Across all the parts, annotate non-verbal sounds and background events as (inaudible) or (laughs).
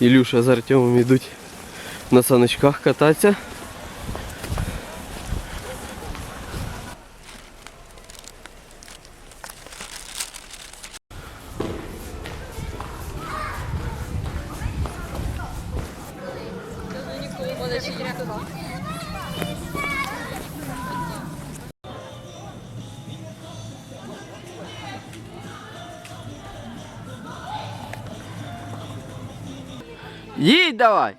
Ілюша з Артемом йдуть на саночках кататися. Їдь давай!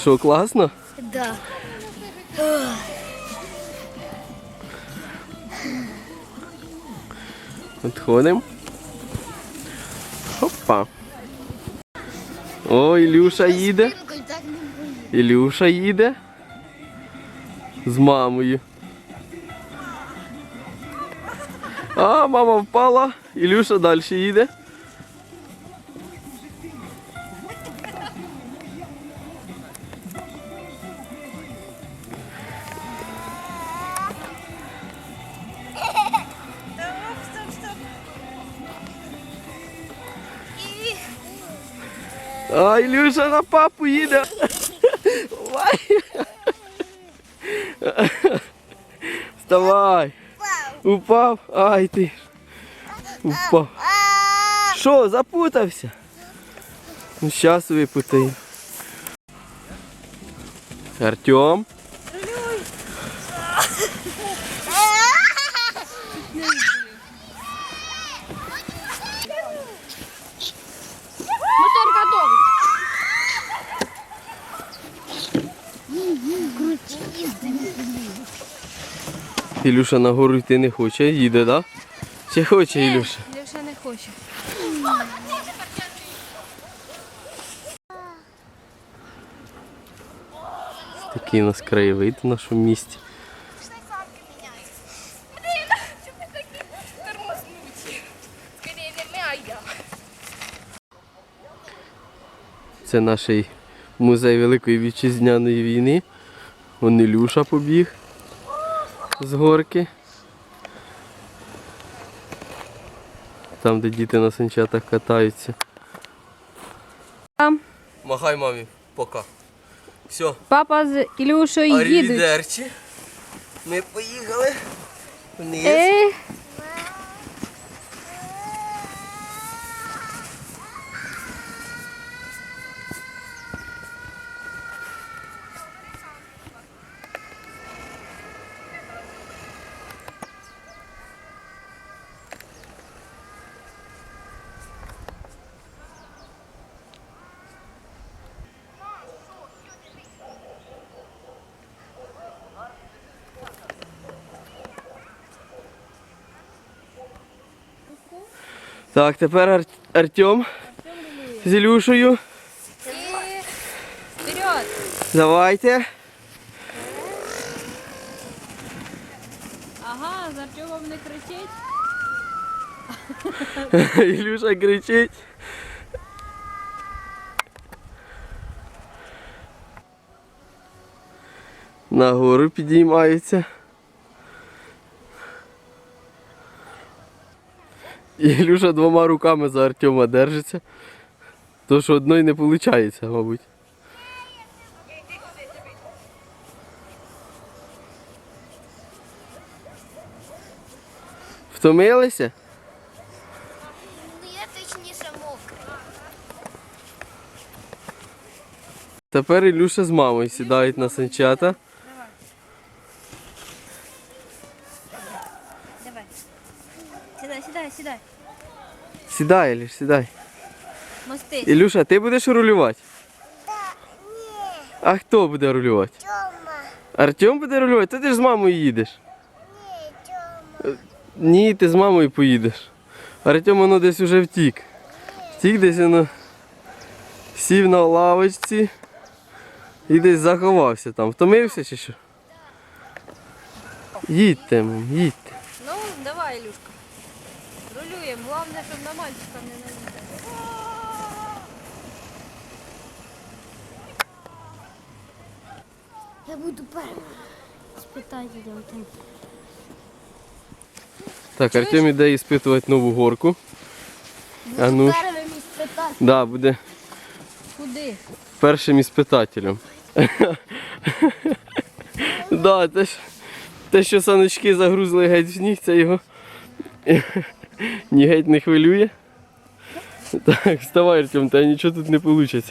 Що, класно? Да. Відходимо. Опа. О, Ілюша їде. Ілюша їде. З мамою. А, мама впала. Ілюша далі їде. А, Ілюша на папу їде. Ой. Вставай. Упав. Ай ти. Упав. Що, запутався? Ну, зараз випутаю. Артем. Ілюша на гору йти не хоче, їде, так? Да? Чи хоче Ілюша? Леша не хоче. Такий у нас краєвид в нашому місті. Це наш музей Великої Вітчизняної війни. Вон Ілюша побіг з горки. Там, де діти на санчатах катаються. Махай мамі, пока. Все. папа з Ілюшою їдуть. Ми поїхали вниз. Е, Так, тепер Ар- Артем з Ілюшею. Вперед! Давайте. Ага, з Артемом не кричить. (laughs) Ілюша кричить. Нагору підіймаються. Ілюша двома руками за Артема держиться. То що одної не виходить, мабуть. Втомилися? Ну я точніше мокра. Тепер Ілюша з мамою сідають на санчата. Сідай, Ілюш, сідай. Мости. Ілюша, ти будеш рулювати? А хто буде рулювати? Тьома. Артем буде рулювати? То ти ж з мамою їдеш. Ні, Тьома. Ні, ти з мамою поїдеш. Артем воно десь уже втік. Втік десь воно сів на лавочці і десь заховався там. Втомився чи що? Їдьте, мам, їдьте. Ну, давай, Ілюшка. Рулюємо. Головне, щоб на мальчика не наїхати. Я буду першим. Спитайте там. Так, Артем іде іспитувати нову горку. А ну, Першим і спитати. да, буде Куди? першим іспитателем. (laughs) да, те, ж, те, що саночки загрузли геть в сніг, це його (laughs) ні геть не хвилює. Так, вставай, Артем, та нічого тут не вийде.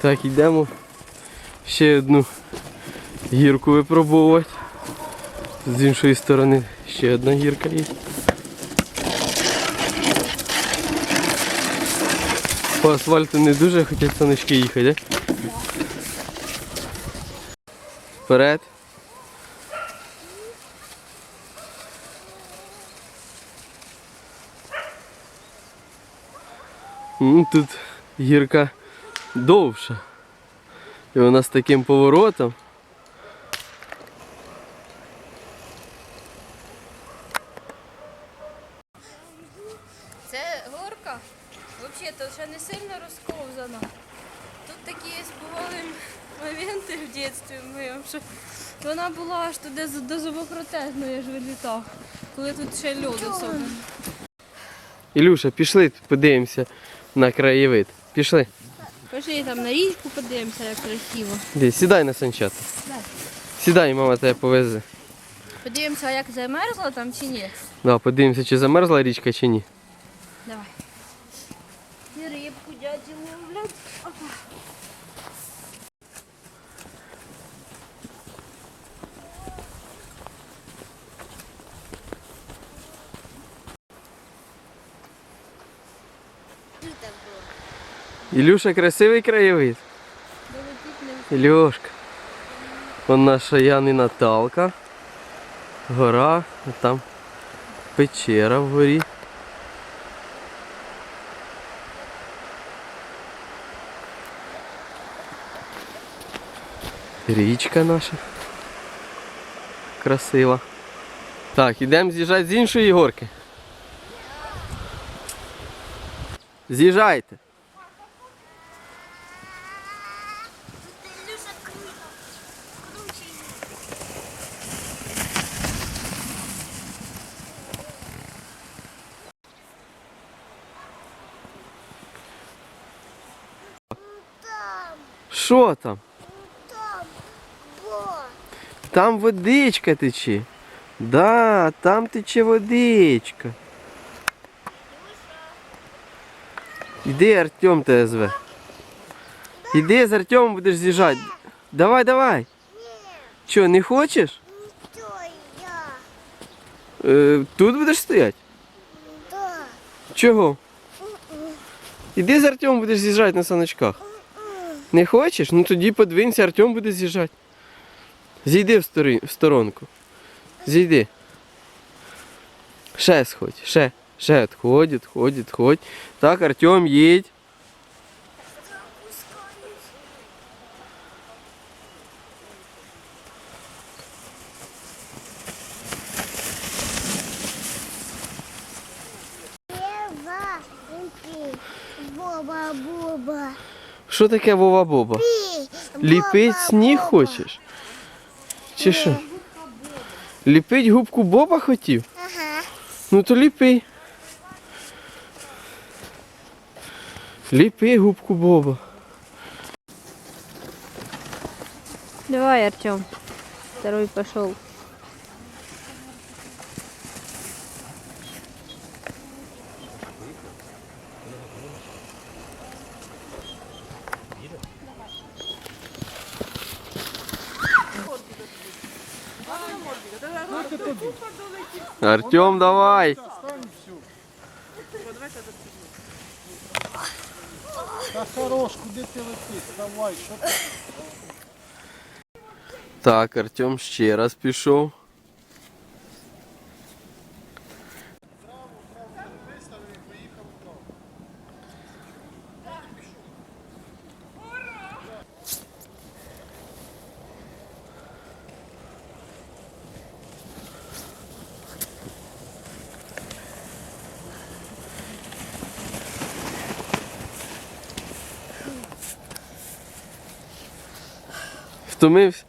Так, йдемо ще одну гірку випробовувати. З іншої сторони ще одна гірка є. По асфальту не дуже хочуть саночки їхати, да? Вперед. М, Тут гірка довша. І вона з таким поворотом. Це горка. Взагалі, то ще не сильно розковзана. Тут такі бували моменти в дитинстві моєму, що вона була аж туди до зубопротезної ж вилітав, коли тут ще льод особливо. Ілюша, пішли подивимося на краєвид. Пішли. Пошли там на річку подивимося, як красиво. Ді, сідай на санчата. Сідай, мама тебе повезе. Подивимося, як замерзла там чи ні. Да, подивимося, чи замерзла річка, чи ні. Давай. Ілюша, красивий краєвид. Ілюшка. Вон наша Яни Наталка. Гора, а там печера вгорі. Річка наша. Красива. Так, ідемо з'їжджати з іншої горки. З'їжджайте. Що там? там. Там водичка тече. Да, там тече водичка. Іди, Артем тебе зве. Іди з Артемом будеш з'їжджати. Давай, давай. Що, не хочеш? Е, тут будеш стояти? Чого? Іди з Артемом будеш з'їжджати на саночках. Не хочеш? Ну тоді подвинься, Артем буде з'їжджати. Зійди в, стори... в сторонку. Зійди. Ще сходь, ще, ще відходь, відходь, відходь. Так, Артем, їдь. Ева, пі. Боба, боба. Що таке Вова Боба? Пі. Ліпить Боба, сніг боба. хочеш? Чи що? Ліпить губку Боба хотів? Ага. Ну то ліпи. Ліпи губку Боба. Давай, Артем. Второй пошел. Артем, давай. Та хорош, куди ти летиш? Давай, що ти? Так, Артем ще раз пішов. Втомився?